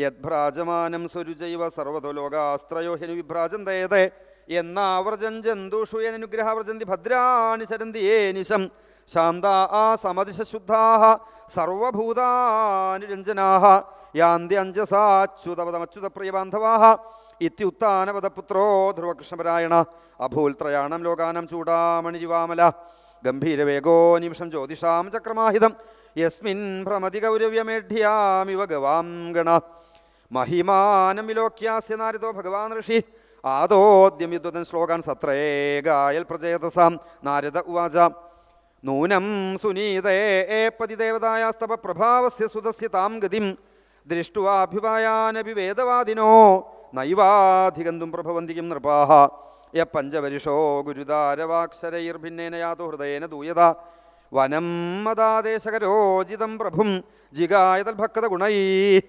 യദ്ഭ്രാജമാനം സ്വരുജൈവ സർവതോലോകാസ്ത്രയോഹിനു വിഭ്രാജന്തേത് എന്നാവർജൻ ജന്തുഷു അനുഗ്രഹാവർജന്തി ഭദ്രാണി ചരന്തി ഏ നിശം. ശാന്താ ആ സമതിശുദ്ധാ സർവഭൂതാനുരഞ്ജനാ യാന്തി അഞ്ജസാച്യുതപദമച്യുത പ്രിയബാന്ധവാ ഇത്യുത്താനപദപുത്രോ ധ്രുവകൃഷ്ണപരായണ. അഭൂൽത്രയാണം ലോകാനം ചൂടാമണിരിവാമല ഗംഭീരവേഗോ നിമിഷം ജ്യോതിഷാം ചക്രമാഹിതം. യസ്മിൻ ഭ്രമതി ഗൗരവ്യമേഢ്യാമിവ ഗവാം ഗണ മഹിമാനം വിലോക്യാസ്യ നാരദോ ഭഗവാൻ ഋഷി. ആദോദ്യം യുദ്ധൻ ശ്ലോകാൻ സത്രേ ഗായൽ പ്രചേതസാം. നാരദ ഉവാച. നൂനം സുനീതേ പതിദേവതായാസ്തവ പ്രഭാവസ്യ സുതസ്യ താം ഗതിം. ദൃഷ്ടുവാഭിപായാനപി വേദവാദിനോ. നൈവാധികന്തും പ്രഭവന്തി കിം നൃപാഹ. യ പഞ്ചവരിഷോ ഗുരുതാരവാക്ഷരൈർഭിന്നേന യാതോ ഹൃദയേന ദൂയത വനം മദാദേശകരോജിതം പ്രഭും. ജിഗായതൽ ഭക്തഗുണൈ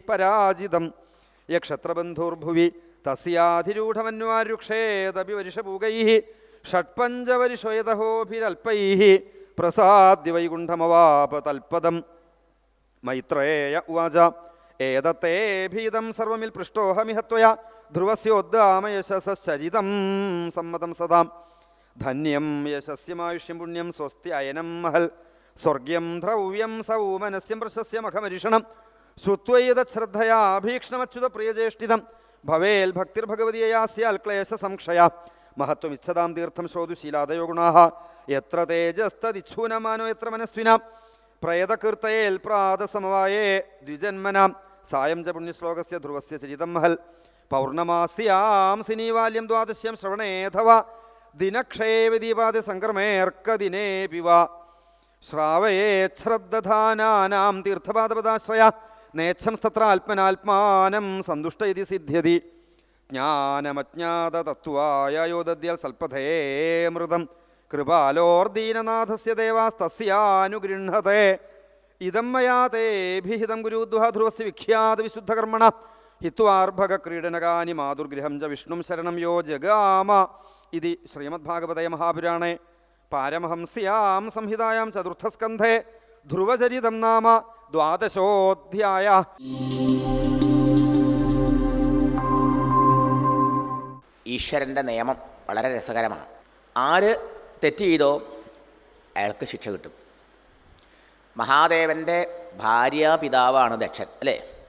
പരാജിതം. യക്ഷത്രബന്ധുർഭുവി തസ്യാധിരൂഢമന്വാരുക്ഷേതപി വരിഷപൂകൈ ഷട്പഞ്ചവരിഷയതഹോഭിരൽപ്പൈ പ്രസാദ്യ വൈകുണ്ഠമവാപ തൽപദം മൈത്രേയ ഉവാച ഏതത്തേ ഭീതം സർവമിൽ പൃഷ്ടോഹമിഹത്വയ ധ്രുവസ്യോദ്ദാമയശസരിതം സമ്മതം സദാം. ധന്യം യശസ്യമായുഷ്യം പുണ്യം സ്വസ്തി അയനം മഹൽ സ്വർഗ്യം ദ്രവ്യം സൗമനസ്യം പ്രശസ്യമഖമരിഷണം ശ്രുത്വൈതശ്രദ്ധയാ അഭീക്ഷണമച്യുത പ്രിയജേഷ്ഠിതം ഭവേൽ ഭക്തിർഭഗവതിയാസ്യാൽ ക്ലേശ സംക്ഷയ. മഹത്വമിച്ഛതാം തീർത്ഥം ശ്രോതുശീലാദയോ ഗുണാഹ എത്ര തേജസ്തതിച്ഛൂനമാനോ എത്ര മനസ്വിന. പ്രേതകീർത്തയേൽ പ്രാതസമവായേ ദ്വിജന്മനാം. സായം ച പുണ്യശ്ലോകസ്യ ധ്രുവസ്യ ചരിതം മഹൽ. പൗർണമാസ്യാം സിനീവാല്യം ദ്വാദശ്യം ശ്രവണേധവ ദിനക്ഷേവി ദീപാതി സംക്രമേർക്കദിനേ പിവ. ശ്രാവയേച്ഛ്രദ്ധാനാനാം തീർത്ഥപാദപദാശ്രയ. നേച്ഛം തത്ര ആത്മനാത്മാനം സന്തുഷ്ട ഇതി സിദ്ധ്യതി. ജ്ഞാനമജ്ഞാതതത്വായ യോദ്യാൽ സൽപഥേ മൃതം. കൃപാലോർദീനനാഥസ്യ ഇതം മയാ തേഭിഹിതം ഗുരുദ്വഹ ധ്രുവസ് വിഖ്യാത വിശുദ്ധകർമ്മണ. ഹിത്വാർഭക ക്രീഡനകാനി മാതുർഗൃഹം ച വിഷ്ണും ശരണം യോ ജഗാമ. ഇതി ശ്രീമദ്ഭാഗവതയ മഹാപുരാണേ. പാരമഹംസ്യാം സംഹിതായാം ചതുർത്ഥസ്കന്ധേ. ധ്രുവചരിതം നാമ. ദ്വാദശോധ്യായ. ഈശ്വരന്റെ നിയമം വളരെ രസകരമാണ്. ആര് തെറ്റ് ചെയ്തോ അയാൾക്ക് ശിക്ഷ കിട്ടും. മഹാദേവന്റെ ഭാര്യാപിതാവാണ് ദക്ഷൻ അല്ലേ?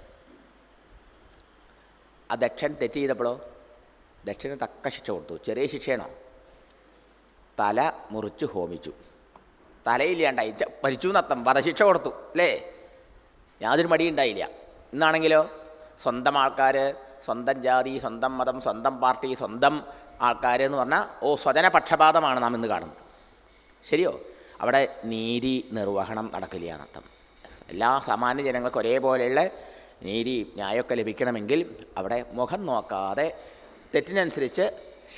ആ ദക്ഷൻ തെറ്റ് ചെയ്തപ്പോഴോ? ദക്ഷന് തക്ക ശിക്ഷ കൊടുത്തു. ചെറിയ ശിക്ഷയാണോ? തല മുറിച്ച് ഹോമിച്ചു. തലയില്ലാണ്ടായി. മരിച്ചു നത്തം വധശിക്ഷ കൊടുത്തു അല്ലേ? യാതൊരു മടിയുണ്ടായില്ല ഇന്നാണെങ്കിലോ? സ്വന്തം ആൾക്കാർ സ്വന്തം ജാതി സ്വന്തം മതം സ്വന്തം പാർട്ടി സ്വന്തം ആൾക്കാർ എന്ന് പറഞ്ഞാൽ ഓ സ്വജന പക്ഷപാതമാണ് നാം ഇന്ന് കാണുന്നത്. ശരിയോ? അവിടെ നീതി നിർവഹണം നടക്കില്ല എന്നർത്ഥം എല്ലാ സാമാന്യ ജനങ്ങൾക്ക് ഒരേപോലെയുള്ള നീതി ന്യായമൊക്കെ ലഭിക്കണമെങ്കിൽ അവിടെ മുഖം നോക്കാതെ തെറ്റിനനുസരിച്ച്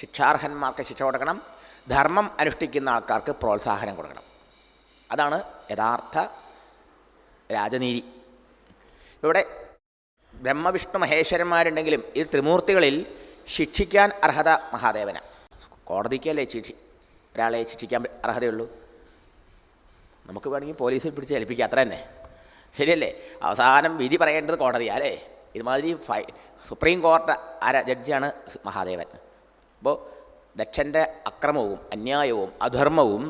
ശിക്ഷാർഹന്മാർക്ക് ശിക്ഷ കൊടുക്കണം ധർമ്മം അനുഷ്ഠിക്കുന്ന ആൾക്കാർക്ക് പ്രോത്സാഹനം കൊടുക്കണം. അതാണ് യഥാർത്ഥ രാജനീതി. ഇവിടെ ബ്രഹ്മവിഷ്ണു മഹേശ്വരന്മാരുണ്ടെങ്കിലും ഈ ത്രിമൂർത്തികളിൽ ശിക്ഷിക്കാൻ അർഹത മഹാദേവന. കോടതിക്കല്ലേ ശിക്ഷി ഒരാളെ ശിക്ഷിക്കാൻ അർഹതയുള്ളൂ? നമുക്ക് വേണമെങ്കിൽ പോലീസിൽ പിടിച്ച് ഏൽപ്പിക്കുക അത്ര തന്നെ. ശരിയല്ലേ? അവസാനം വിധി പറയേണ്ടത് കോടതിയാ അല്ലേ? ഇതുമാതിരി ഫൈ സുപ്രീം കോർട്ട് ആര? ജഡ്ജിയാണ് മഹാദേവൻ. അപ്പോൾ ദക്ഷന്റെ അക്രമവും അന്യായവും അധർമ്മവും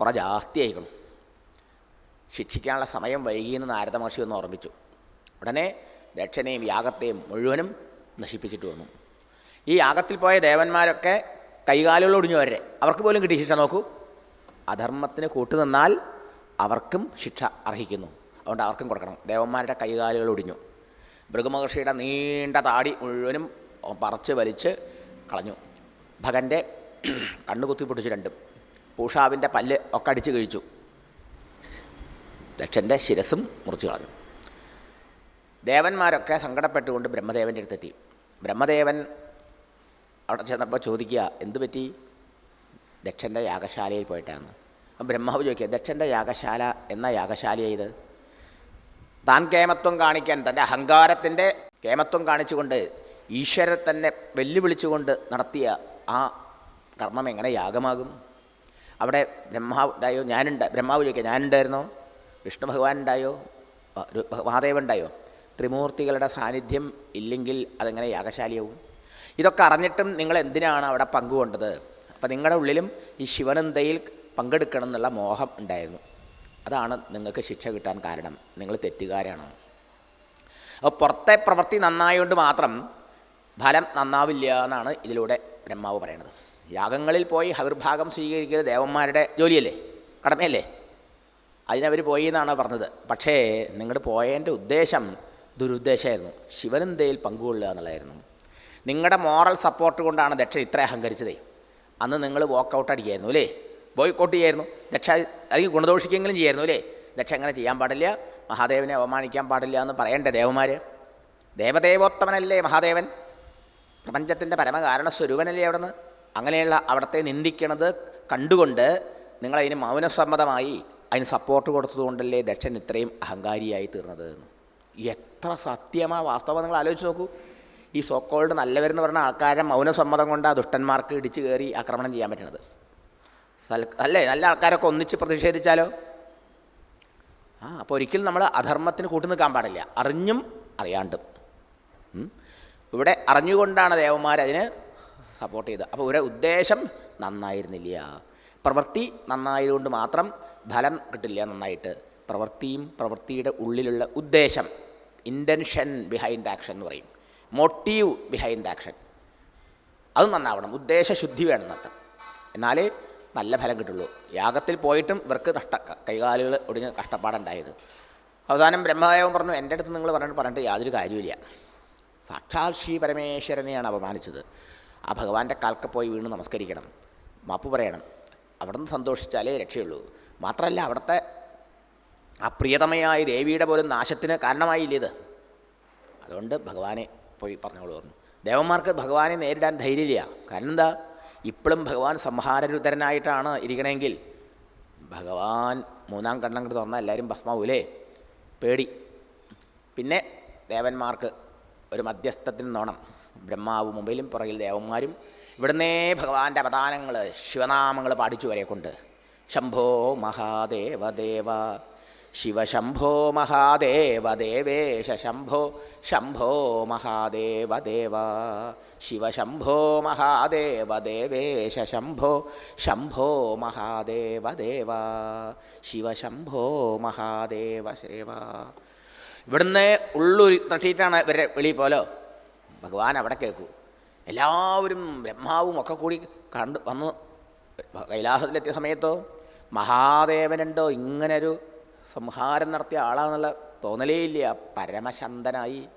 കുറേ ജാസ്തിയായിക്കണം ശിക്ഷിക്കാനുള്ള സമയം വൈകിയെന്ന് നാരദ മഹർഷി ഒന്ന് ഓർമ്മിച്ചു. ഉടനെ ദക്ഷനെയും യാഗത്തെയും മുഴുവനും നശിപ്പിച്ചിട്ട് വന്നു. ഈ യാഗത്തിൽ പോയ ദേവന്മാരൊക്കെ കൈകാലുകൾ ഒടിഞ്ഞു വരെ അവർക്ക് പോലും കിട്ടിയ ശിക്ഷ നോക്കൂ. അധർമ്മത്തിന് കൂട്ടുനിന്നാൽ അവർക്കും ശിക്ഷ അർഹിക്കുന്നു. അതുകൊണ്ട് അവർക്കും കൊടുക്കണം. ദേവന്മാരുടെ കൈകാലുകൾ ഒടിഞ്ഞു. ഭൃഗമഹർഷിയുടെ നീണ്ട താടി മുഴുവനും പറിച്ച് വലിച്ച് കളഞ്ഞു. ഭഗന്റെ കണ്ണുകുത്തി പൊട്ടിച്ചു രണ്ടും. പൂഷാവിന്റെ പല്ല് ഒക്കെ അടിച്ച് കഴിച്ചു. ദക്ഷന്റെ ശിരസും മുറിച്ചു കളഞ്ഞു. ദേവന്മാരൊക്കെ സങ്കടപ്പെട്ടുകൊണ്ട് ബ്രഹ്മദേവന്റെ അടുത്തെത്തി. ബ്രഹ്മദേവൻ അവിടെ ചെന്നപ്പോൾ ചോദിക്കുക എന്ത് പറ്റി? ദക്ഷന്റെ യാഗശാലയിൽ പോയിട്ടാണ് ബ്രഹ്മാവ് ചോദിക്കുക ദക്ഷന്റെ യാഗശാല എന്ന യാഗശാലയായത് താൻ കേമത്വം കാണിക്കാൻ തന്റെ അഹങ്കാരത്തിന്റെ കേമത്വം കാണിച്ചുകൊണ്ട് ഈശ്വരൻ തന്നെ വെല്ലുവിളിച്ചുകൊണ്ട് നടത്തിയ ആ കർമ്മം എങ്ങനെ യാഗമാകും? അവിടെ ബ്രഹ്മാവ് ഉണ്ടായോ? ഞാനുണ്ടായി ബ്രഹ്മാവ് ചോദിക്കുക ഞാനുണ്ടായിരുന്നോ? വിഷ്ണു ഭഗവാൻ ഉണ്ടായോ മഹാദേവൻ ഉണ്ടായോ? ത്രിമൂർത്തികളുടെ സാന്നിധ്യം ഇല്ലെങ്കിൽ അതെങ്ങനെ യാഗശാലിയാവും? ഇതൊക്കെ അറിഞ്ഞിട്ടും നിങ്ങൾ എന്തിനാണ് അവിടെ പങ്കുകൊണ്ടത്? അപ്പോൾ നിങ്ങളുടെ ഉള്ളിലും ഈ ശിവനന്ദയിൽ പങ്കെടുക്കണം എന്നുള്ള മോഹം ഉണ്ടായിരുന്നു. അതാണ് നിങ്ങൾക്ക് ശിക്ഷ കിട്ടാൻ കാരണം. നിങ്ങൾ തെറ്റുകാരാണ്. അപ്പോൾ പുറത്തെ പ്രവൃത്തി നന്നായതുകൊണ്ട് മാത്രം ഫലം നന്നാവില്ല എന്നാണ് ഇതിലൂടെ ബ്രഹ്മാവ് പറയുന്നത്. യാഗങ്ങളിൽ പോയി ഹവിർഭാഗം സ്വീകരിക്കുന്നത് ദേവന്മാരുടെ ജോലിയല്ലേ? കടമയല്ലേ? അതിനവർ പോയി എന്നാണ് പറഞ്ഞത്. പക്ഷേ നിങ്ങൾ പോയതിന്റെ ഉദ്ദേശം ദുരുദ്ദേശമായിരുന്നു. ശിവനന്ദയിൽ പങ്കുകൊള്ളുക എന്നുള്ളതായിരുന്നു. നിങ്ങളുടെ മോറൽ സപ്പോർട്ട് കൊണ്ടാണ് ദക്ഷ ഇത്ര അഹങ്കരിച്ചതേ. അന്ന് നിങ്ങൾ വോക്കൗട്ട് അടിക്കായിരുന്നു അല്ലേ? ബോയ്ക്കോട്ട് ചെയ്യായിരുന്നു. ദക്ഷ അല്ലെങ്കിൽ ഗുണദോഷിക്കെങ്കിലും ചെയ്യായിരുന്നു അല്ലേ? ദക്ഷ അങ്ങനെ ചെയ്യാൻ പാടില്ല. മഹാദേവനെ അവമാനിക്കാൻ പാടില്ല എന്ന് പറയണ്ടേ ദേവന്മാർ ദേവദേവോത്തമനല്ലേ മഹാദേവൻ? പ്രപഞ്ചത്തിന്റെ പരമകാരണ സ്വരൂപനല്ലേ അവിടുന്ന്? അങ്ങനെയുള്ള അവിടത്തെ നിന്ദിക്കണത് കണ്ടുകൊണ്ട് നിങ്ങളതിന് മൗനസമ്മതമായി അതിന് സപ്പോർട്ട് കൊടുത്തതുകൊണ്ടല്ലേ ദക്ഷൻ ഇത്രയും അഹങ്കാരിയായി തീർന്നത് എത്ര സത്യമാ വാസ്തവം നിങ്ങൾ ആലോചിച്ച് നോക്കൂ. ഈ സോക്കോൾഡ് നല്ലവരെന്ന് പറഞ്ഞ ആൾക്കാരെ മൗനസമ്മതം കൊണ്ട് ആ ദുഷ്ടന്മാർക്ക് ഇടിച്ചു കയറി ആക്രമണം ചെയ്യാൻ പറ്റണത്. അല്ലേ? നല്ല ആൾക്കാരൊക്കെ ഒന്നിച്ച് പ്രതിഷേധിച്ചാലോ? ആ അപ്പോൾ ഒരിക്കലും നമ്മൾ അധർമ്മത്തിന് കൂട്ടു നിൽക്കാൻ പാടില്ല. അറിഞ്ഞും അറിയാണ്ടും. ഇവിടെ അറിഞ്ഞുകൊണ്ടാണ് ദേവന്മാർ അതിന് സപ്പോർട്ട് ചെയ്തത്. അപ്പോൾ ഒരു ഉദ്ദേശം നന്നായിരുന്നില്ല. പ്രവൃത്തി നന്നായതുകൊണ്ട് മാത്രം ഫലം കിട്ടില്ല നന്നായിട്ട്. പ്രവൃത്തിയും പ്രവൃത്തിയുടെ ഉള്ളിലുള്ള ഉദ്ദേശം. ഇന്റൻഷൻ ബിഹൈൻഡ് ആക്ഷൻ എന്ന് പറയും. മോട്ടീവ് ബിഹൈൻഡ് ആക്ഷൻ അത് നന്നാവണം. ഉദ്ദേശശുദ്ധി വേണം നത്ത എന്നാലേ നല്ല ഫലം കിട്ടുള്ളൂ. യാഗത്തിൽ പോയിട്ടും ഇവർക്ക് നഷ്ട കൈകാലുകൾ ഒടിഞ്ഞ് കഷ്ടപ്പാടുണ്ടായത്. അവസാനം ബ്രഹ്മദേവൻ പറഞ്ഞു എന്റെ അടുത്ത് നിങ്ങൾ പറഞ്ഞിട്ട് പറഞ്ഞിട്ട് യാതൊരു കാര്യമില്ല സാക്ഷാൽ ശ്രീ പരമേശ്വരനെയാണ് അപമാനിച്ചത്. ആ ഭഗവാന്റെ കാൽക്ക പോയി വീണ് നമസ്കരിക്കണം. മാപ്പ് പറയണം. അവിടെ നിന്ന് സന്തോഷിച്ചാലേ രക്ഷയുള്ളൂ. മാത്രമല്ല അവിടുത്തെ ആ പ്രിയതമയായ ദേവിയുടെ പോലും നാശത്തിന് കാരണമായില്ല ഇത്? അതുകൊണ്ട് ഭഗവാനെ പോയി പറഞ്ഞോളൂ പറഞ്ഞു. ദേവന്മാർക്ക് ഭഗവാനെ നേരിടാൻ ധൈര്യമില്ല. കാരണം എന്താ? ഇപ്പോഴും ഭഗവാൻ സംഹാരരുദ്ധരനായിട്ടാണ് ഇരിക്കണമെങ്കിൽ ഭഗവാൻ മൂന്നാം കണ്ണം കൊണ്ട് തുറന്നാൽ എല്ലാവരും ഭസ്മാവൂലേ? പേടി. പിന്നെ ദേവന്മാർക്ക് ഒരു മധ്യസ്ഥത്തിന് നോണം ബ്രഹ്മാവ് മുമ്പിലും പുറകിൽ ദേവന്മാരും. ഇവിടുന്നേ ഭഗവാന്റെ അവതാനങ്ങൾ ശിവനാമങ്ങൾ പാടിച്ചു വരെ കൊണ്ട് ശംഭോ മഹാദേവ ദേവ. ശിവശംഭോ മഹാദേവ ദേവേശ ശംഭോ ശംഭോ മഹാദേവ ദേവ ശിവശംഭോ മഹാദേവ ദേവേശ ശംഭോ ശംഭോ മഹാദേവ ദേവ ശിവശംഭോ മഹാദേവ സേവ ഇവിടുന്ന് ഉള്ളൊരു തട്ടിയിട്ടാണ് ഇവരെ വെളിയിൽ പോലോ ഭഗവാൻ അവിടെ കേൾക്കൂ. എല്ലാവരും ബ്രഹ്മാവും ഒക്കെ കൂടി കണ്ട് വന്ന് കൈലാസത്തിലെത്തിയ സമയത്തോ മഹാദേവനുണ്ടോ ഇങ്ങനൊരു സംഹാരം നടത്തിയ ആളാണെന്നുള്ള തോന്നലേ ഇല്ല പരമശന്തനായി.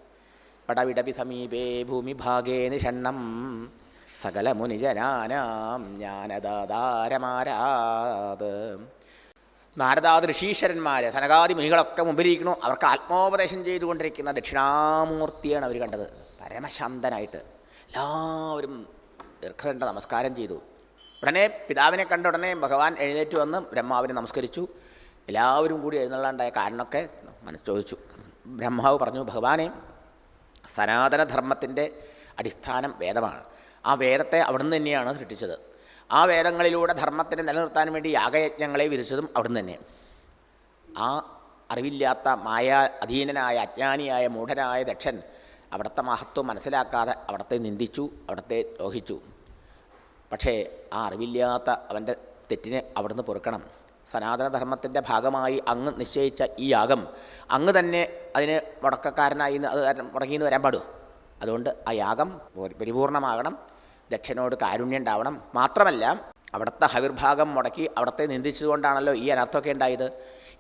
പടവിടപി സമീപേ ഭൂമിഭാഗേ നിഷണ്ണം. സകല മുനിജനാനാം ജ്ഞാനദാതാരമാരാത്. നാരദാദ് ഋഷീശ്വരന്മാർ സനകാദി മുനികളൊക്കെ മുമ്പിലിരിക്കണു അവർക്ക് ആത്മോപദേശം ചെയ്തുകൊണ്ടിരിക്കുന്ന ദക്ഷിണാമൂർത്തിയാണ് അവർ കണ്ടത്. പരമശാന്തനായിട്ട്. എല്ലാവരും ദീർഘദണ്ഡ നമസ്കാരം ചെയ്തു. ഉടനെ പിതാവിനെ കണ്ട ഉടനെ ഭഗവാൻ എഴുന്നേറ്റ് വന്ന് ബ്രഹ്മാവിനെ നമസ്കരിച്ചു. എല്ലാവരും കൂടി എഴുന്നള്ളാണ്ടായ കാരണമൊക്കെ മനസ്സ് ചോദിച്ചു. ബ്രഹ്മാവ് പറഞ്ഞു ഭഗവാനെ സനാതനധർമ്മത്തിന്റെ അടിസ്ഥാനം വേദമാണ്. ആ വേദത്തെ അവിടുന്ന് തന്നെയാണ് സൃഷ്ടിച്ചത്. ആ വേദങ്ങളിലൂടെ ധർമ്മത്തിനെ നിലനിർത്താൻ വേണ്ടി യാഗയജ്ഞങ്ങളെ വിരിച്ചതും അവിടുന്ന് തന്നെ. ആ അറിവില്ലാത്ത മായ അധീനനായ അജ്ഞാനിയായ മൂഢനായ ദക്ഷൻ അവിടുത്തെ മഹത്വം മനസ്സിലാക്കാതെ അവിടത്തെ നിന്ദിച്ചു അവിടത്തെ ദ്രോഹിച്ചു. പക്ഷേ ആ അറിവില്ലാത്ത അവന്റെ തെറ്റിനെ അവിടുന്ന് പൊറുക്കണം. സനാതനധർമ്മത്തിന്റെ ഭാഗമായി അങ്ങ് നിശ്ചയിച്ച ഈ യാഗം അങ്ങ് തന്നെ അതിന് മുടക്കക്കാരനായി അത് മുടങ്ങി മുടങ്ങിയെന്ന് വരാൻ പാടുമോ അതുകൊണ്ട് ആ യാഗം പരി- പരിപൂർണമാകണം. ദക്ഷനോട് കാരുണ്യം ഉണ്ടാവണം. മാത്രമല്ല അവിടുത്തെ ഹവിർഭാഗം മുടക്കി അവിടത്തെ നിന്ദിച്ചതുകൊണ്ടാണല്ലോ ഈ അനർത്ഥമൊക്കെ ഉണ്ടായത്.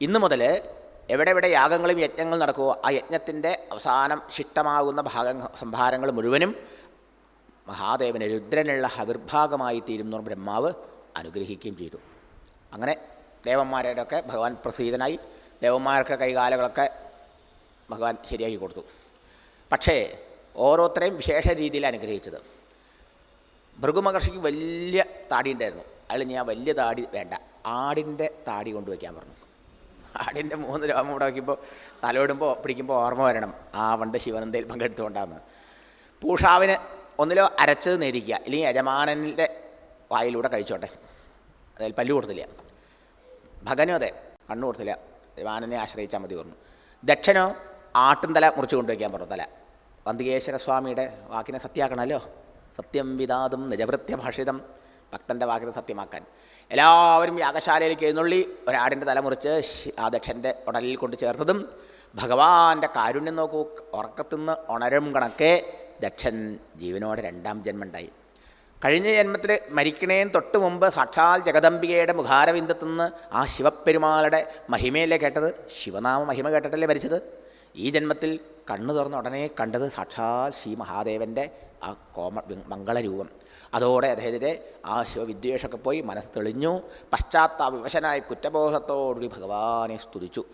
ഇന്നു മുതൽ എവിടെ എവിടെ യാഗങ്ങളും യജ്ഞങ്ങളും നടക്കുമോ ആ യജ്ഞത്തിന്റെ അവസാനം ശിഷ്ടമാകുന്ന ഭാഗ സംഭാരങ്ങൾ മുഴുവനും മഹാദേവന് രുദ്രനുള്ള ഹവിർഭാഗമായി തീരുന്ന ബ്രഹ്മാവ് അനുഗ്രഹിക്കുകയും ചെയ്തു. അങ്ങനെ ദേവന്മാരുടെയൊക്കെ ഭഗവാൻ പ്രസീതനായി. ദേവന്മാർക്ക് കൈകാലുകളൊക്കെ ഭഗവാൻ ശരിയാക്കി കൊടുത്തു. പക്ഷേ ഓരോരുത്തരെയും വിശേഷ രീതിയിൽ അനുഗ്രഹിച്ചത്. ഭൃഗുമഹർഷിക്ക് വലിയ താടി ഉണ്ടായിരുന്നു അതിൽ ഞാൻ വലിയ താടി വേണ്ട. ആടിന്റെ താടി കൊണ്ടുവയ്ക്കാൻ പറഞ്ഞു. ആടിന്റെ മൂന്ന് രോമം ഇവിടെ വയ്ക്കുമ്പോൾ തലോടുമ്പോൾ പിടിക്കുമ്പോൾ ഓർമ്മ വരണം. ആ പണ്ട് ശിവനന്ദയിൽ പങ്കെടുത്തുകൊണ്ടാണ്. പൂഷാവിന് ഒന്നിലോ അരച്ചത് നേരിക്കുക അല്ലെങ്കിൽ യജമാനന്റെ വായിലൂടെ കഴിച്ചോട്ടെ. അതായത് പല്ലു കൊടുത്തില്ല. ഭഗനും അതെ കണ്ണു കൊടുത്തില്ല. യജമാനനെ ആശ്രയിച്ചാൽ മതി പറഞ്ഞു. ദക്ഷനോ ആട്ടുംതല മുറിച്ച് കൊണ്ടുവയ്ക്കാൻ പറഞ്ഞു തല. വന്തികേശ്വര സ്വാമിയുടെ വാക്കിനെ സത്യമാക്കണമല്ലോ സത്യം വിതാതും നിജവൃത്യ ഭാഷിതം ഭക്തന്റെ വാക്കിനെ സത്യമാക്കാൻ. എല്ലാവരും യാഗശാലയിലേക്ക് എഴുന്നള്ളി ഒരാടിന്റെ തല മുറിച്ച് ശി- ആ ദക്ഷന്റെ ഉടലിൽ കൊണ്ട് ചേർത്തതും ഭഗവാന്റെ കാരുണ്യം നോക്കൂ ഉറക്കത്തുനിന്ന് ഉണരും കണക്കെ ദക്ഷൻ ജീവനോടെ രണ്ടാം ജന്മമുണ്ടായി കഴിഞ്ഞ ജന്മത്തിൽ മരിക്കണേൻ തൊട്ട് മുമ്പ് സാക്ഷാൽ ജഗദംബികയുടെ മുഖാരവിന്ദത്തു നിന്ന് ആ ശിവപ്പെരുമാളുടെ മഹിമയല്ലേ കേട്ടത്? ശിവനാമ മഹിമ കേട്ടിട്ടല്ലേ മരിച്ചത്? ഈ ജന്മത്തിൽ കണ്ണു തുറന്ന ഉടനെ കണ്ടത് സാക്ഷാൽ ശ്രീ മഹാദേവന്റെ ആ കോമ മംഗളരൂപം. അതോടെ അദ്ദേഹത്തിന്റെ ആ ശിവവിദ്വേഷമൊക്കെ പോയി മനസ്സ് തെളിഞ്ഞു. പശ്ചാത്താപവശനായി കുറ്റബോധത്തോടുകൂടി ഭഗവാനെ സ്തുതിച്ചു.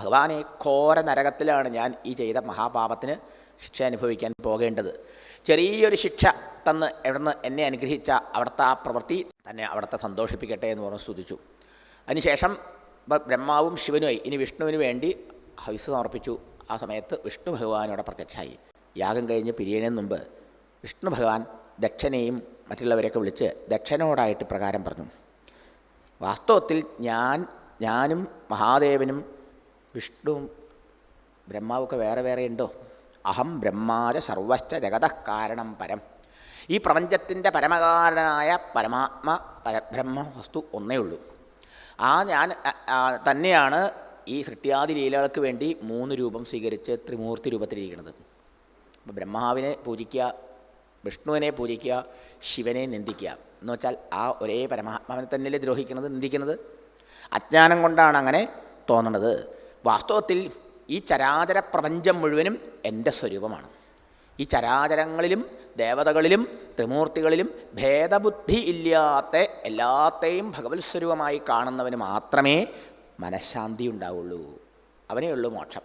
ഭഗവാനെ ഘോര നരകത്തിലാണ് ഞാൻ ഈ ചെയ്ത മഹാപാപത്തിന് ശിക്ഷ അനുഭവിക്കാൻ പോകേണ്ടത്. ചെറിയൊരു ശിക്ഷ തന്ന് എവിടുന്ന് എന്നെ അനുഗ്രഹിച്ച അവിടുത്തെ ആ പ്രവൃത്തി തന്നെ അവിടുത്തെ സന്തോഷിപ്പിക്കട്ടെ എന്ന് പറഞ്ഞ് സ്തുതിച്ചു. അതിനുശേഷം ബ്രഹ്മാവും ശിവനുമായി ഇനി വിഷ്ണുവിന് വേണ്ടി ഹവിസ് സമർപ്പിച്ചു. ആ സമയത്ത് വിഷ്ണു ഭഗവാനോടെ പ്രത്യക്ഷമായി യാഗം കഴിഞ്ഞ് പിരിയണതിന് മുമ്പ് വിഷ്ണു ഭഗവാൻ ദക്ഷനെയും മറ്റുള്ളവരെയൊക്കെ വിളിച്ച് ദക്ഷനോടായിട്ട് പ്രകാരം പറഞ്ഞു. വാസ്തവത്തിൽ ഞാൻ ഞാനും മഹാദേവനും വിഷ്ണുവും ബ്രഹ്മാവൊക്കെ വേറെ വേറെ ഉണ്ടോ? അഹം ബ്രഹ്മാര സർവശ്ച ജഗതഃ കാരണം പരം. ഈ പ്രപഞ്ചത്തിന്റെ പരമകാരണനായ പരമാത്മ പരബ്രഹ്മ വസ്തു ഒന്നേ ഉള്ളൂ. ആ ഞാൻ തന്നെയാണ് ഈ സൃഷ്ടിയാദി ലീലകൾക്ക് വേണ്ടി മൂന്ന് രൂപം സ്വീകരിച്ച് ത്രിമൂർത്തി രൂപത്തിലിരിക്കുന്നത്. അപ്പോൾ ബ്രഹ്മാവിനെ പൂജിക്കുക വിഷ്ണുവിനെ പൂജിക്കുക ശിവനെ നിന്ദിക്കുക. എന്ന് വെച്ചാൽ ആ ഒരേ പരമാത്മാവിനെ തന്നെയല്ലേ ദ്രോഹിക്കുന്നത് നിന്ദിക്കുന്നത്? അജ്ഞാനം കൊണ്ടാണ് അങ്ങനെ തോന്നുന്നത് വാസ്തവത്തിൽ ഈ ചരാചര പ്രപഞ്ചം മുഴുവനും എന്റെ സ്വരൂപമാണ്. ഈ ചരാചരങ്ങളിലും ദേവതകളിലും ത്രിമൂർത്തികളിലും ഭേദബുദ്ധി ഇല്ലാത്ത എല്ലാത്തെയും ഭഗവത് സ്വരൂപമായി കാണുന്നവന് മാത്രമേ മനഃശാന്തി ഉണ്ടാവുള്ളൂ. അവനേ ഉള്ളൂ മോക്ഷം.